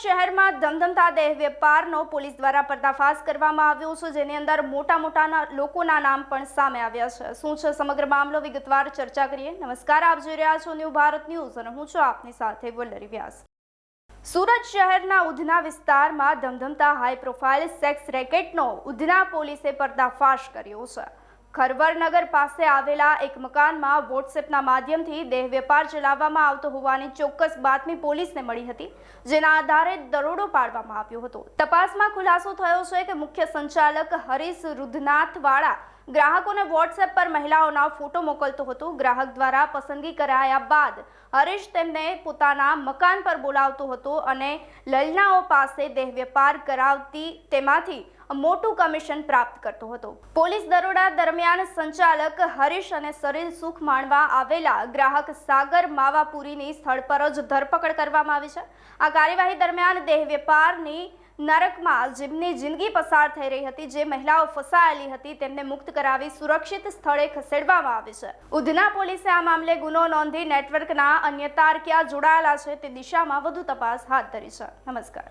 શહેરમાં ધમધમતા દેહ વેપારનો પોલીસ દ્વારા પર્દાફાશ કરવામાં આવ્યો છે, જેની અંદર મોટા મોટા લોકોના નામ પણ સામે આવ્યા છે. શું છે સમગ્ર મામલો? વિગતવાર ચર્ચા કરીએ. નમસ્કાર, આપ જોઈ રહ્યા છો ન્યૂ ભારત ન્યૂઝ અને હું છું આપની સાથે વલ્લરી વ્યાસ. સુરત શહેરના ઉધના વિસ્તારમાં ધમધમતા હાઈ પ્રોફાઇલ સેક્સ રેકેટનો ઉધના પોલીસે પર્દાફાશ કર્યો છે. ખરવરનગર પાસે આવેલા એક મકાનમાં વોટ્સએપના માધ્યમથી દેહ વેપાર ચલાવવામાં આવતો હોવાની ચોક્કસ બાતમી પોલીસને મળી હતી, જેના આધારે દરોડો પાડવામાં આવ્યો હતો. તપાસમાં ખુલાસો થયો છે કે મુખ્ય સંચાલક હરીશ રુધનાથવાળા ગ્રાહકોને વોટ્સએપ પર મહિલાઓના ફોટો મોકલતો હતો. ગ્રાહક દ્વારા પસંદગી કરાયા બાદ હરીશ તેમને પોતાના મકાન પર બોલાવતો હતો અને લલનાઓ પાસે દેહ વેપાર કરાવતી તેમાંથી મોટું કમિશન પ્રાપ્ત કરતો હતો. પોલીસ દરોડા દરમિયાન સંચાલક હરીશ અને શરીર સુખ માણવા આવેલા ગ્રાહક સાગર માવાપુરીની સ્થળ પર જ ધરપકડ કરવામાં આવી છે. આ કાર્યવાહી દરમિયાન દેહ વેપારની નરકમાં જેમની જિંદગી પસાર થઈ રહી હતી, જે મહિલાઓ ફસાયેલી હતી, તેમને મુક્ત કરાવી સુરક્ષિત સ્થળે ખસેડવામાં આવી છે. ઉધના પોલીસે આ મામલે ગુનો નોંધી નેટવર્કના અન્ય તાર ક્યાં જોડાયેલા છે, તે દિશામાં વધુ તપાસ હાથ ધરી છે. નમસ્કાર.